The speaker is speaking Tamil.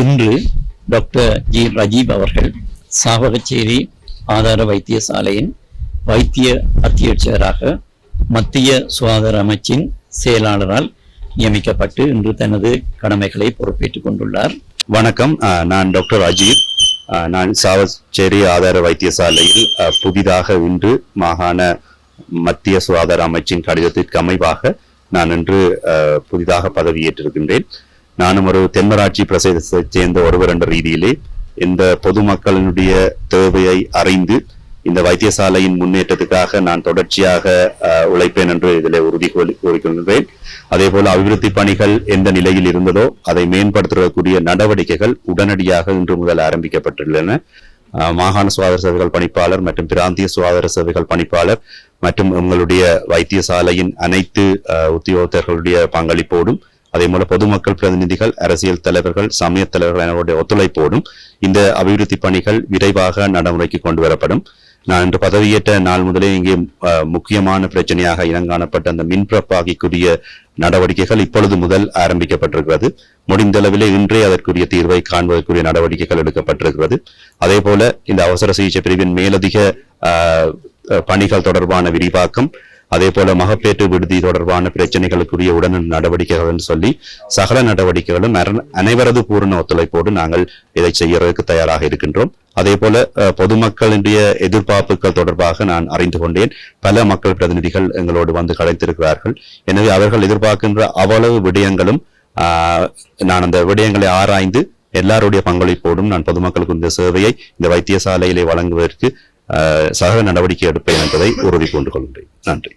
இன்று டாக்டர் ஜி ரஜீப் அவர்கள் சாவகச்சேரி ஆதார வைத்தியசாலையின் வைத்திய அத்தியட்சகராக மத்திய சுகாதார அமைச்சின் செயலாளரால் நியமிக்கப்பட்டு இன்று தனது கடமைகளை பொறுப்பேற்றுக் கொண்டுள்ளார். வணக்கம். நான் டாக்டர் அஜீத் நான் சாவச்சேரி ஆதார வைத்தியசாலையில் புதிதாக இன்று மாகாண மத்திய சுகாதார அமைச்சின் கடிதத்திற்கு அமைவாக நான் இன்று புதிதாக பதவியேற்றிருக்கின்றேன். நானும் ஒரு தென்மராட்சி பிரசேதத்தை சேர்ந்த ஒருவர் என்ற ரீதியிலே இந்த பொதுமக்களினுடைய தேவையை அறிந்து இந்த வைத்தியசாலையின் முன்னேற்றத்துக்காக நான் தொடர்ச்சியாக உழைப்பேன் என்று இதில் உறுதி கூறிக்கொள்கிறேன். அதே போல அபிவிருத்தி பணிகள் எந்த நிலையில் இருந்ததோ அதை மேம்படுத்துவதற்குரிய நடவடிக்கைகள் உடனடியாக இன்று முதல் ஆரம்பிக்கப்பட்டுள்ளன. மாகாண சுகாதார சேவைகள் பணிப்பாளர் மற்றும் பிராந்திய சுகாதார சேவைகள் பணிப்பாளர் மற்றும் உங்களுடைய வைத்தியசாலையின் அனைத்து உத்தியோகத்தர்களுடைய பங்களிப்போடும் அதே போல பொதுமக்கள் பிரதிநிதிகள் அரசியல் தலைவர்கள் சமய தலைவர்கள் எனவருடைய ஒத்துழைப்போடும் இந்த அபிவிருத்தி பணிகள் விரைவாக நடைமுறைக்கு கொண்டு வரப்படும். நான் இன்று பதவியேற்ற நாள் முதலே இங்கே முக்கியமான பிரச்சனையாக இனங்காணப்பட்ட அந்த மின்பிரப்பாகிக்குரிய நடவடிக்கைகள் இப்பொழுது முதல் ஆரம்பிக்கப்பட்டிருக்கிறது. முடிந்த அளவிலே இன்றே அதற்குரிய தீர்வை காண்பதற்குரிய நடவடிக்கைகள் எடுக்கப்பட்டிருக்கிறது. அதே போல இந்த அவசர சிகிச்சை பிரிவின் மேலதிக பணிகள் தொடர்பான விரிவாக்கம் அதே போல மகப்பேற்று விடுதி தொடர்பான பிரச்சனைகளுக்குரிய உடனடி நடவடிக்கைகள் சொல்லி சகல நடவடிக்கைகளும் அனைவரது பூரண ஒத்துழைப்போடு நாங்கள் இதை செய்யறதுக்கு தயாராக இருக்கின்றோம். அதே போல அஹ், பொதுமக்களுடைய எதிர்பார்ப்புகள் தொடர்பாக நான் அறிந்து கொண்டேன். பல மக்கள் பிரதிநிதிகள் எங்களோடு வந்து கலைத்திருக்கிறார்கள். எனவே அவர்கள் எதிர்பார்க்கின்ற அவ்வளவு விடயங்களும் நான் அந்த விடயங்களை ஆராய்ந்து எல்லாருடைய பங்களிப்போடும் நான் பொதுமக்களுக்கு இந்த சேவையை இந்த வைத்தியசாலையிலே வழங்குவதற்கு சக நடவடிக்கை எடுப்பேன் என்பதை உறுதி கொண்டு கொள்கிறேன் நன்றி.